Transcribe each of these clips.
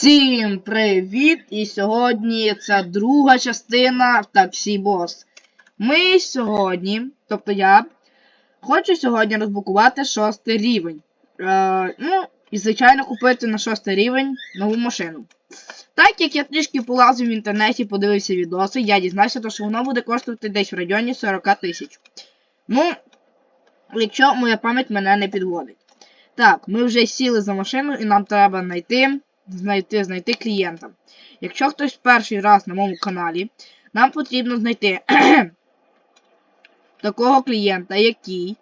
Всім привіт! І сьогодні це друга частина в таксі бос. Ми сьогодні, тобто я, хочу сьогодні розблокувати шостий рівень. Е, ну, і звичайно купити на шостий рівень нову машину. Так як я трішки полазив в інтернеті, подивився відоси, я дізнався, що воно буде коштувати десь в районі 40 тисяч. Ну, якщо моя пам'ять мене не підводить. Так, ми вже сіли за машину і нам треба знайти знайти, знайти клієнта. Якщо хтось перший раз на моєму каналі, нам потрібно знайти такого клієнта, який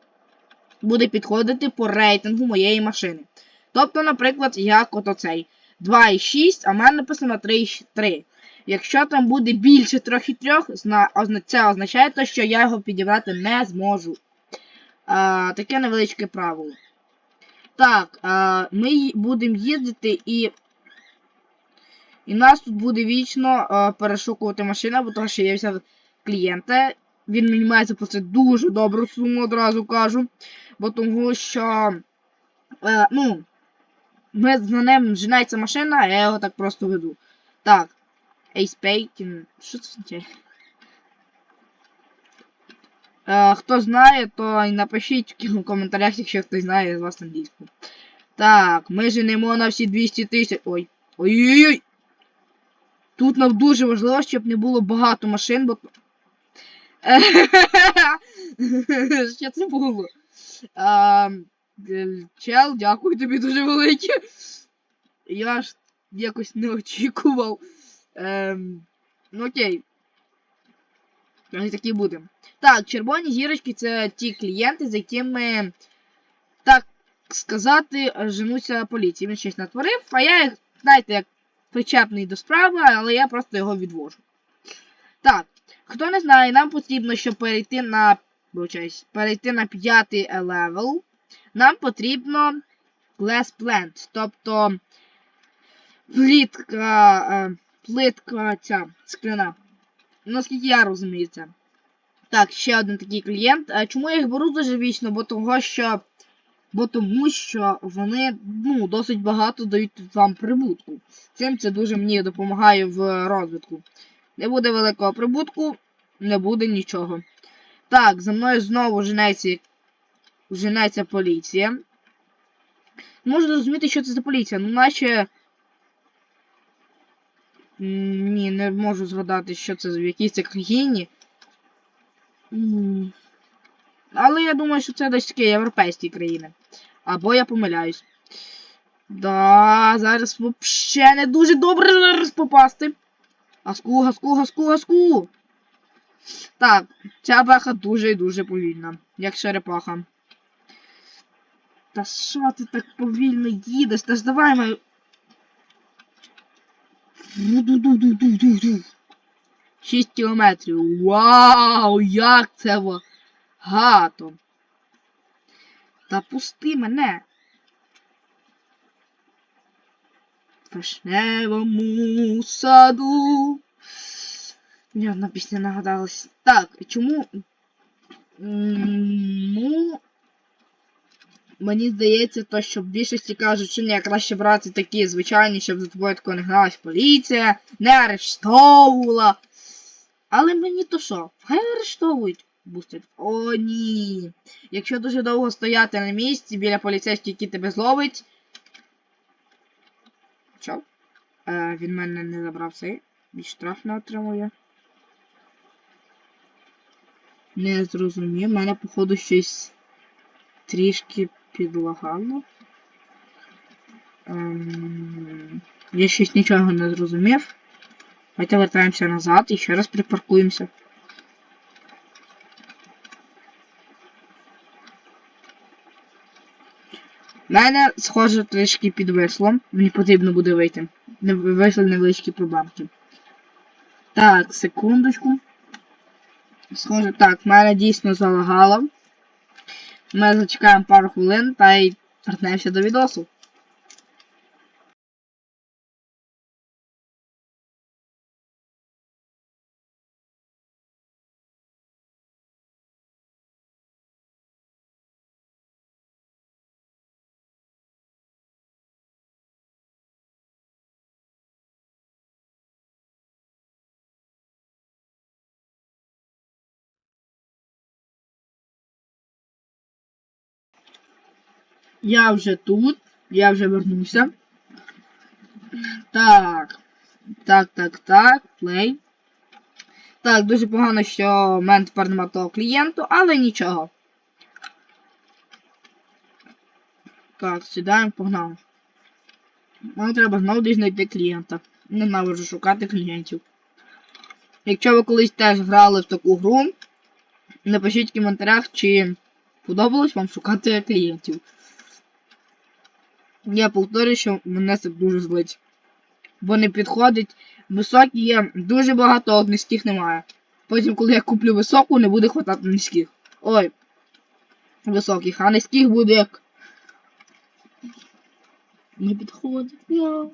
буде підходити по рейтингу моєї машини. Тобто, наприклад, як от оцей 2,6, а в мене написано 3,3. Якщо там буде більше 3,3, це означає, що я його підібрати не зможу. А, Таке невеличке правило. Так, а, ми будемо їздити і і нас тут буде вічно е, перешукувати машина, бо того, що я взяв клієнта. Він мені має заплатити дуже добру суму, одразу кажу. Бо тому що. Е, ну, ми за ним женеться машина, а я його так просто веду. Так. Pay. Що це означає? Е, хто знає, то і напишіть в коментарях, якщо хтось знає з вас англійську. Так, ми женемо на всі 200 тисяч. Ой. Ой-ой-ой! Тут нам дуже важливо, щоб не було багато машин, бо. Що це було? А, Чел, дякую тобі дуже велике. Я ж якось не очікував. Ем, Ну окей. Ось такі будемо. Так, червоні зірочки це ті клієнти, з якими, так сказати, женуться поліції. Він щось натворив, а я їх, знаєте, як причепний до справи, але я просто його відвожу. Так, хто не знає, нам потрібно, щоб перейти на вибачаюсь, перейти на п'ятий левел, нам потрібно Glass Plant, тобто плитка, е, плитка ця скляна. Наскільки я розумію це. Так, ще один такий клієнт. Чому я їх беру дуже вічно? Бо того, що бо тому що вони ну, досить багато дають вам прибутку. Цим це дуже мені допомагає в розвитку. Не буде великого прибутку, не буде нічого. Так, за мною знову женеться, женеться поліція. Можу зрозуміти, що це за поліція. Ну, наче. Ні, не можу згадати, що це в якійсь країні. Але я думаю, що це десь такі європейські країни. Або я помиляюсь. Да, зараз взагалі не дуже добре зараз попасти. Гаску, гаску, гаску, гаску. Так, ця беха дуже і дуже повільна, як черепаха. Та що ти так повільно їдеш? Та ж давай мою. 6 кілометрів. Вау! Як це багато! Та пусти мене! В вишневому саду. Мені одна пісня нагадалась. Так, чому? Ну. Мені здається, то, що в більшості кажуть, що не краще брати такі звичайні, щоб за тобою тако не гналась поліція, не арештовувала. Але мені то що? Хай арештовують. Бустер. О, ні. Якщо дуже довго стояти на місці біля поліцейських, який тебе зловить. Що? Е, Він мене не забрав цей. Більш штраф не отримує. Не зрозумів. Мене, походу, щось трішки підлагало. Ем... Я щось нічого не зрозумів. Давайте вертаємося назад і ще раз припаркуємося. Мене, схоже, трішки підвисло. Мені потрібно буде вийти. Вийшли невеличкі проблемки. Так, секундочку. Схоже, так, мене дійсно залагало. Ми зачекаємо пару хвилин та й вернемося до відосу. Я вже тут. Я вже вернувся. Так. Так, так, так. Плей. Так, дуже погано, що в мене тепер нема того клієнту, але нічого. Так, сідаємо, погнали. Нам треба знову десь знайти клієнта. Ненавиджу шукати клієнтів. Якщо ви колись теж грали в таку гру, напишіть в коментарях, чи подобалось вам шукати клієнтів. Я повторюю, що мене це дуже злить. Бо не підходить. Високі є дуже багато, а низьких немає. Потім, коли я куплю високу, не буде хватати низьких. Ой. Високих, а низьких буде як. Не підходить. Мяу.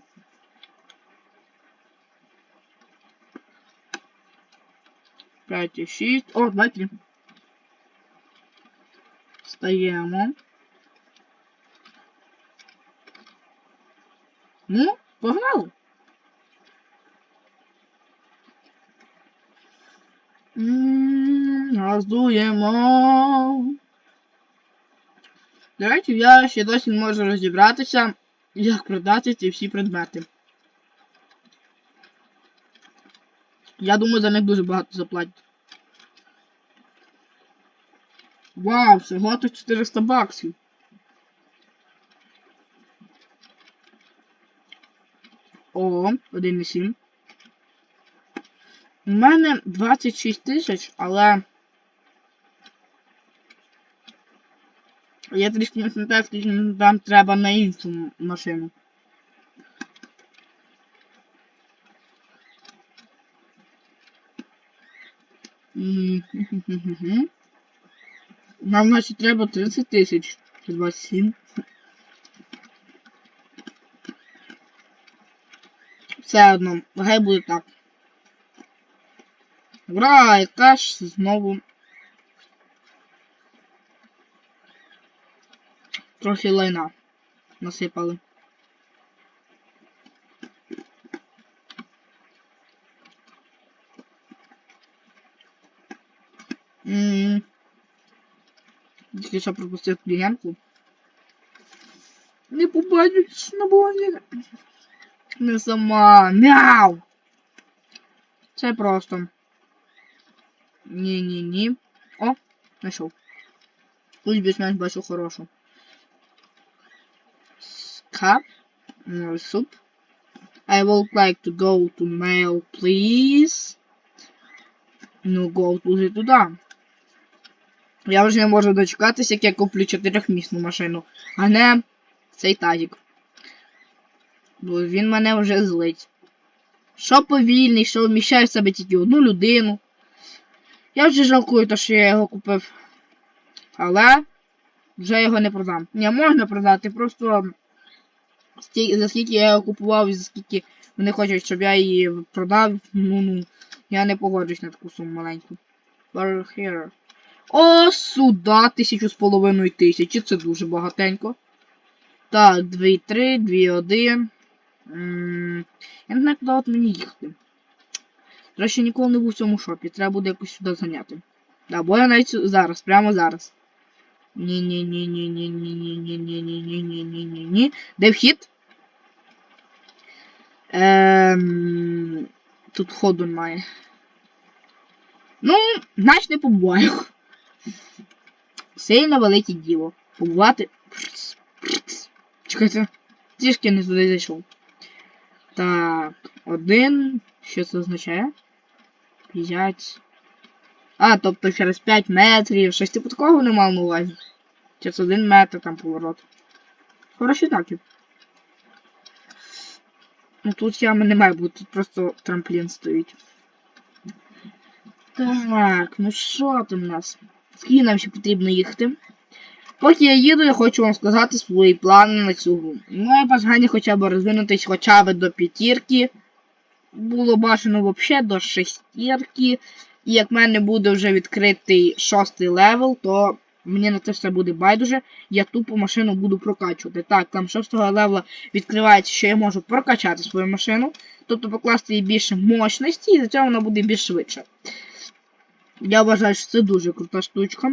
П'ять і шість. О, два три. Встаємо. Ну, погнали. Газуємо. Речі, я ще досі не можу розібратися, як продати ці всі предмети. Я думаю, за них дуже багато заплатять. Вау, всього тут 400 баксів. О, 1,7. У мене 26 тисяч, але. Я трішки не пам'ятаю, скільки нам треба на іншу машину. Нам, значить, треба 30 тисяч. 27. Все одно, хай буде так. Ура, яка ж знову. Трохи лайна насипали. Ммм. Тільки що пропустив клієнтку. Не побачиш на блоні. Не сама. Мяу! Це просто. Ні-ні-ні. О, знайшов. Тут більш-менш бачу хорошу. Cup. More soup. I would like to go to mail, please. Ну, go туди туди. Я вже не можу дочекатися, як я куплю чотирьохмісну машину, а не цей тазик. Бо він мене вже злить. Що повільний, що вміщає в себе тільки одну людину. Я вже жалкую, то, що я його купив. Але вже його не продам. Не можна продати, просто за скільки я його купував і за скільки вони хочуть, щоб я її продав, ну ну. Я не погоджусь на таку суму маленьку. Here. О, сюда, тисячу з половиною тисячі, це дуже багатенько. Так, 2,3, 2,1. Я не знаю, куди от мені їхати. Речі, ніколи не був в цьому шопі. Треба буде якось сюди заняти. Да, бо я навіть зараз, прямо зараз. ні ні ні ні ні ні ні ні ні ні ні ні ні ні ні Де вхід? Ем... Тут входу немає. Ну, значить не побуваю. Сильно велике діло. Побувати. Чекайте. Трішки не туди зайшов. Так, один. Що це означає? 5. А, тобто через 5 метрів. Щось типу такого не мав на увазі. Через 1 метр там поворот. Хороші знаки. Ну тут ями не має бути, тут просто трамплін стоїть. Так, ну що там у нас? Скільки нам ще потрібно їхати? Поки я їду, я хочу вам сказати свої плани на цю гру. Моє бажання хоча б розвинутись хоча б до п'ятірки. Було бажано взагалі до шестірки. І як в мене буде вже відкритий шостий левел, то мені на це все буде байдуже. Я тупо машину буду прокачувати. Так, там шостого левела відкривається, що я можу прокачати свою машину. Тобто покласти їй більше мощності, і за цього вона буде більш швидше. Я вважаю, що це дуже крута штучка.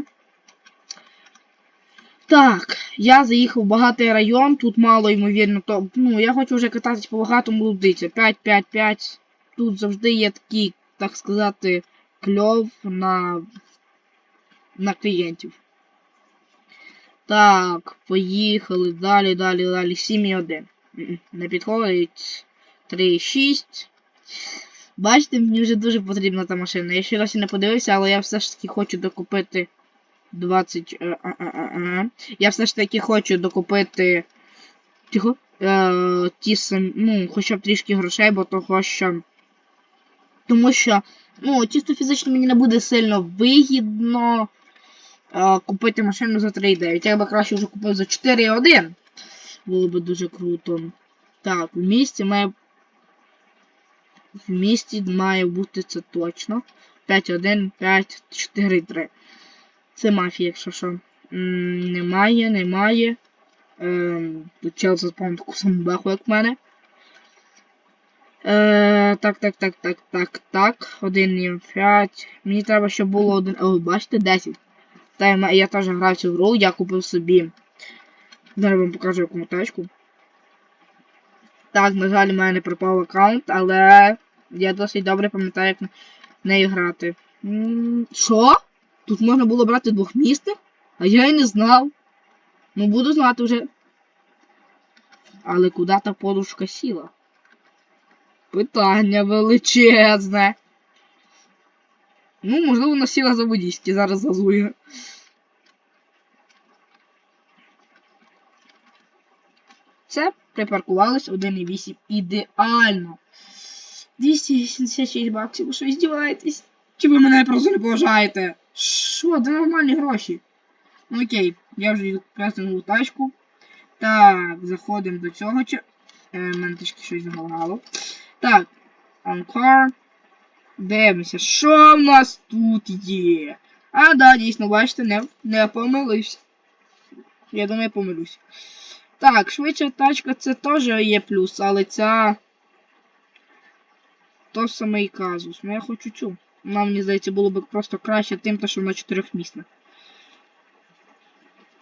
Так, я заїхав в багатий район, тут мало ймовірно, то. Ну, я хочу вже кататись по багатому лудиця. 5, 5, 5. Тут завжди є такий, так сказати, кльов на. на клієнтів. Так, поїхали. Далі, далі, далі. 7,1. М-м, Не підходить. 3,6. Бачите, мені вже дуже потрібна та машина. Я ще раз і не подивився, але я все ж таки хочу докупити 20. е, е, е. Я все ж таки хочу докупити. Тихо. Е, ті сам, ну, хоча б трішки грошей, бо того що. Тому що, ну, чисто фізично мені не буде сильно вигідно е, купити машину за 3,9. Я би краще вже купив за 4,1. Було би дуже круто. Так, в місті має. В місті має бути це точно. 5-1, 5, 4, 3. Це мафія, якщо що. Немає, немає. Ем, чел заспав таку саму беху, як в мене. Е, так, так, так, так, так, так. 1 5. Мені треба, щоб було один. О, бачите, 10. Та я, теж грав цю гру, я купив собі. Зараз вам покажу яку тачку. Так, на жаль, у мене пропав аккаунт, але я досить добре пам'ятаю, як на нею грати. Що? Тут можна було брати двохмісних? А я й не знав. Ну, буду знати вже. Але куди та подушка сіла? Питання величезне. Ну, можливо, вона сіла за водійськи, зараз газує. Це припаркувалось 1,8 ідеально. 286 баксів, ви що здіваєтесь? Чи ви мене просто не поважаєте? Що, де нормальні гроші? Ну окей, я вже відкреслив тачку. Так, заходимо до цього. Чи... Е, мене трішки щось загалагало. Так, car. Дивимося, що в нас тут є. А, да, дійсно, бачите, не, не помилився. Я думаю, я помилюсь. Так, швидша тачка це теж є плюс, але ця. То саме і казус. Ну я хочу цю. Вона, мені здається, було б просто краще тим, що вона чотирьохмісна.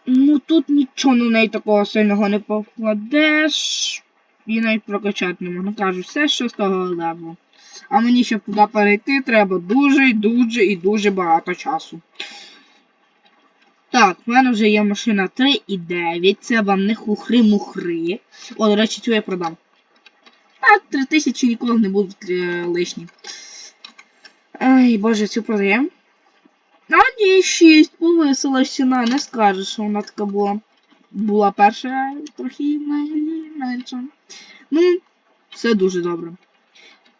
Ну тут нічого на неї такого сильного не покладеш. І навіть прокачати не можна. Кажу, все що з того леву. А мені, щоб туди перейти, треба дуже, дуже і дуже багато часу. Так, в мене вже є машина 3,9. Це вам не хухри-мухри. О, до речі, цю я продам. Так, 3000 ніколи не будуть е, лишні. Ай, боже, цю продаємо. А, ні, 6, повисила ціна, не скажеш, що вона така була. Була перша трохи мен- менша. Ну, все дуже добре.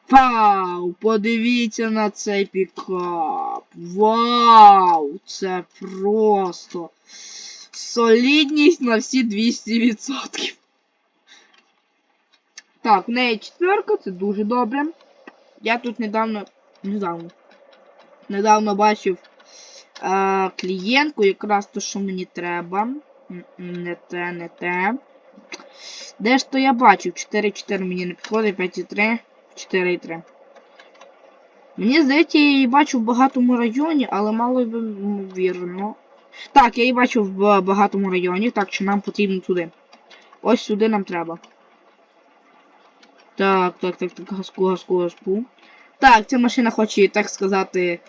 Вау! Подивіться на цей пікап. Вау! Це просто солідність на всі 200%. Так, в неї четверка, це дуже добре. Я тут недавно. Недавно. Недавно бачив а, клієнтку, якраз то, що мені треба. Не те, не те. Де ж то я бачив? 4-4 мені не підходить, 5,3, 4,3. Мені здається, я її бачу в багатому районі, але мало ймовірно. Так, я її бачу в багатому районі, так що нам потрібно туди. Ось сюди нам треба. Так, так, так, так, газку, газку, газку. Так, ця машина хоче, так сказати,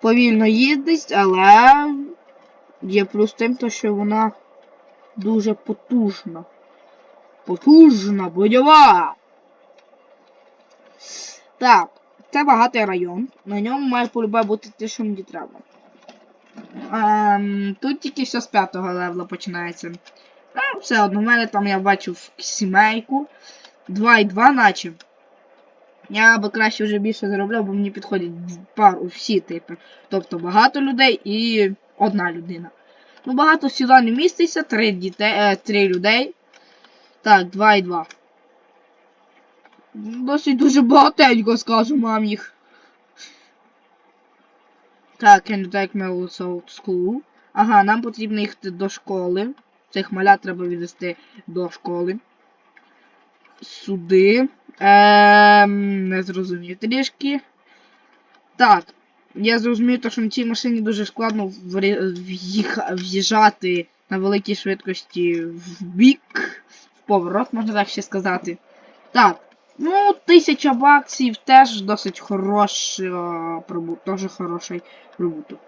повільно їздить, але є плюс тим, то, що вона дуже потужна. Потужна, бойова. Так, це багатий район. На ньому має полюбе бути те, що мені треба. Ем, тут тільки все з п'ятого левела починається. Ну, все одно, в мене там я бачив сімейку. 2 і 2 наче. Я би краще вже більше заробляв, бо мені підходять пару всі типи. Тобто багато людей і одна людина. Ну, багато сюди не міститься, три дітей, е, три людей. Так, 2 і 2. Досить дуже багатенько, скажу мам їх. Так, take me also to school? Ага, нам потрібно їхати до школи. Цих малят треба відвести до школи. Сюди. Ем, не зрозумів трішки. Так. Я зрозумів, що на цій машині дуже складно в'їжджати на великій швидкості в бік, в поворот, можна так ще сказати. Так, ну, 1000 баксів теж досить хороший. Теж хороший прибуток.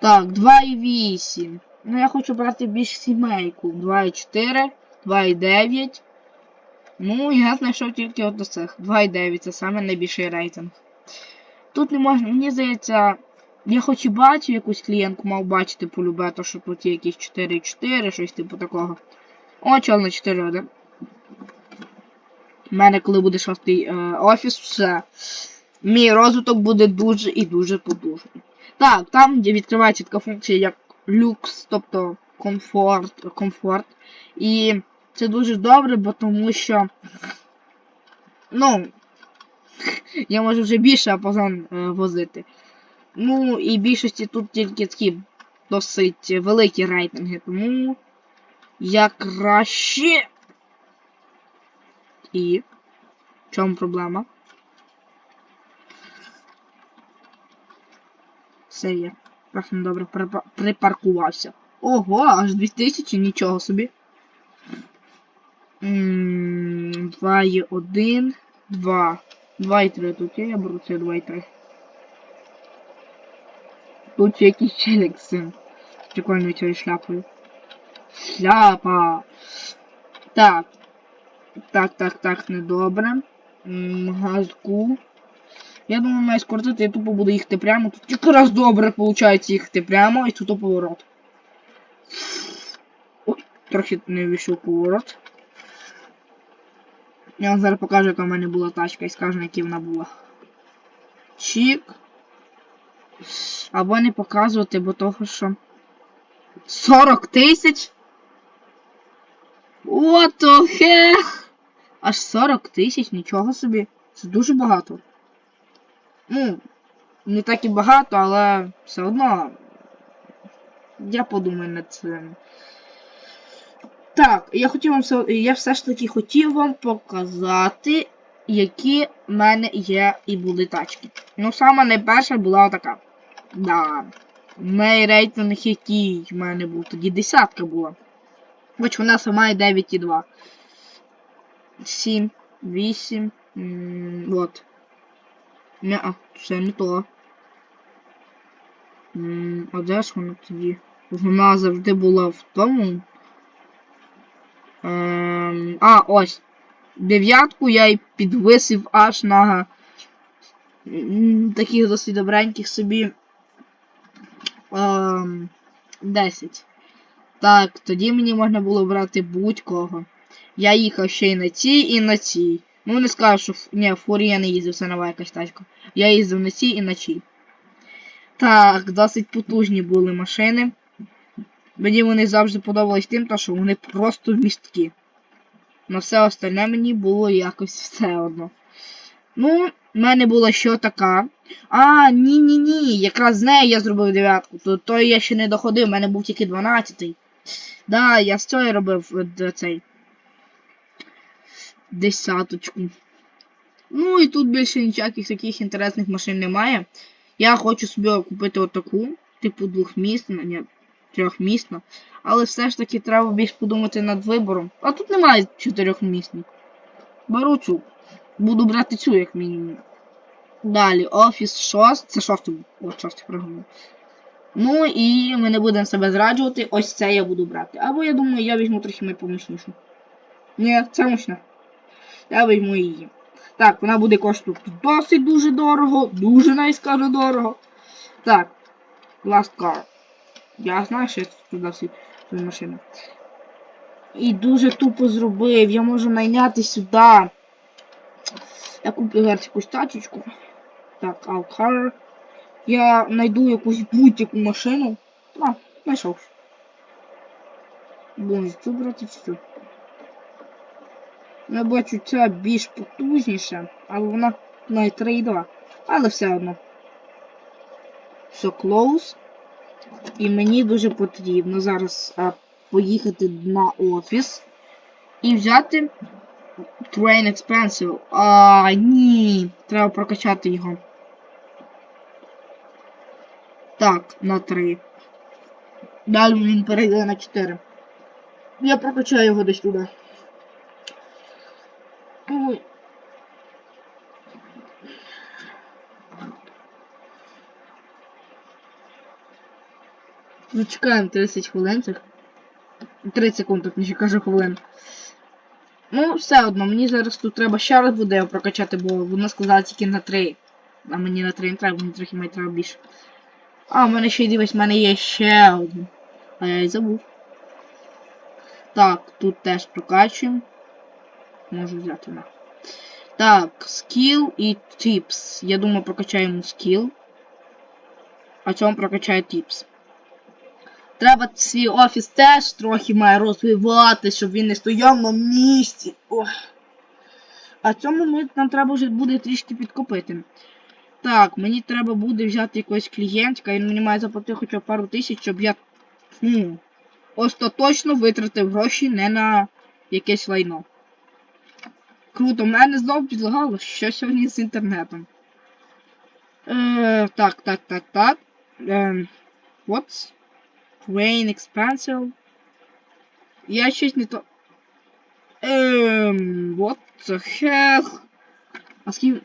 Так, 2,8. Ну, я хочу брати більш сімейку. 2,4, 2,9. Ну, я знайшов тільки от до цих. 2,9 це саме найбільший рейтинг. Тут не можна, мені здається, я хоч і бачив якусь клієнтку, мав бачити полюбе, то що тут є якісь 4,4, щось типу такого. О, чел на 4,1. У мене, коли буде шостий е, офіс, все. Мій розвиток буде дуже і дуже подужний. Так, там є відкривається така функція, як люкс, тобто комфорт, комфорт. І це дуже добре, бо тому що. Ну. Я можу вже більше апазон е, возити. Ну, і більшості тут тільки такі досить великі рейтинги, тому я краще. І. В чому проблема? Все є. Трохи добре припаркувався. Ого, аж 2000, нічого собі. 2 є 1, 2. 2 і 3 тут є, я беру це 2 і 3. Тут якийсь челик. З прикольною цією шляпою. Шляпа! Так. Так, так, так, недобре. Газку. Я думаю, маю скоротити, я тупо буду їхати прямо. Тут якраз добре виходить їхати прямо і тут поворот. Ой, трохи не вийшов поворот. Я вам зараз покажу, яка в мене була тачка і скажу, які вона була. Чік. Або не показувати, бо того що. 40 тисяч? What the heck? Аж 40 тисяч, нічого собі. Це дуже багато. Ну, не так і багато, але все одно. Я подумаю над цим. Так, я хотів вам все. Я все ж таки хотів вам показати, які в мене є і були тачки. Ну, саме найперша була отака. Да. Мій рейтинг, який в мене був тоді десятка була. Хоч вона сама і 9,2. 7, 8. м, Вот. Неа, це не то. М, А де ж вона тоді? Вона завжди була в тому. Ем, а, ось. Дев'ятку я й підвисив аж на таких досить добреньких собі. Ем, 10. Так, тоді мені можна було брати будь-кого. Я їхав ще й на цій, і на цій. Ну не скажу, що ні, в фурі я не їздив, це нова якась тачка. Я їздив на цій і на цій. Так, досить потужні були машини. Мені вони завжди подобались тим, що вони просто місткі. На все остальне мені було якось все одно. Ну, в мене була що така. А, ні-ні-ні. Якраз з нею я зробив дев'ятку. То, то я ще не доходив, в мене був тільки 12-й. Да, я з цього робив е, цей. Десяточку. Ну і тут більше ніяких таких інтересних машин немає. Я хочу собі купити отаку, типу двохмісну, ні, трьохмісну. Але все ж таки треба більш подумати над вибором. А тут немає чотирьохмісних. Беру цю. Буду брати цю, як мінімум. Далі, офіс 6. Це шостий. О, шостий програму. Ну і ми не будемо себе зраджувати. Ось це я буду брати. Або я думаю, я візьму трохи найпомічнішу. Ні, це мощна. Я візьму її. Так, вона буде коштувати досить дуже дорого. Дуже найскажу дорого. Так. Last car. Я знаю, що я туди всі свої машини. І дуже тупо зробив. Я можу найняти сюди. Я куплю зараз якусь тачечку. Так, Alcar. Я знайду якусь будь-яку машину. А, знайшов. Будемо цю брати цю. Я бачу, ця більш потужніша, але вона навіть 3,2. Але все одно. Все, close. І мені дуже потрібно зараз а, поїхати на офіс і взяти Train Expensive. А, ні. Треба прокачати його. Так, на 3. Далі він перейде на 4. Я прокачаю його десь туди. Зачекаємо 30 хвилин 30 секунд, не кажу хвилин. Ну, все одно, мені зараз тут треба ще раз буде прокачати, бо вона сказала тільки на 3. А мені на 3 не треба, мені трохи має треба більше. А, в мене ще й дивись, в мене є ще один. А я й забув. Так, тут теж прокачуємо. Можу взяти на. Так, скіл і tips. Я думаю, прокачаємо скіл. А цьому прокачаю tips. Треба свій офіс теж трохи має розвивати, щоб він не стояв на місці. Ох. А цьому ми, нам треба вже буде трішки підкопити. Так, мені треба буде взяти якогось клієнтка, він мені має заплатити хоча б пару тисяч, щоб я ну, остаточно витратив гроші не на якесь лайно. Круто, мене знову підлагало, що сьогодні з інтернетом. Е, так, так, так, так. Е, what? Rain Expansive. Я щось не то. Ем, what the heck? А з ким...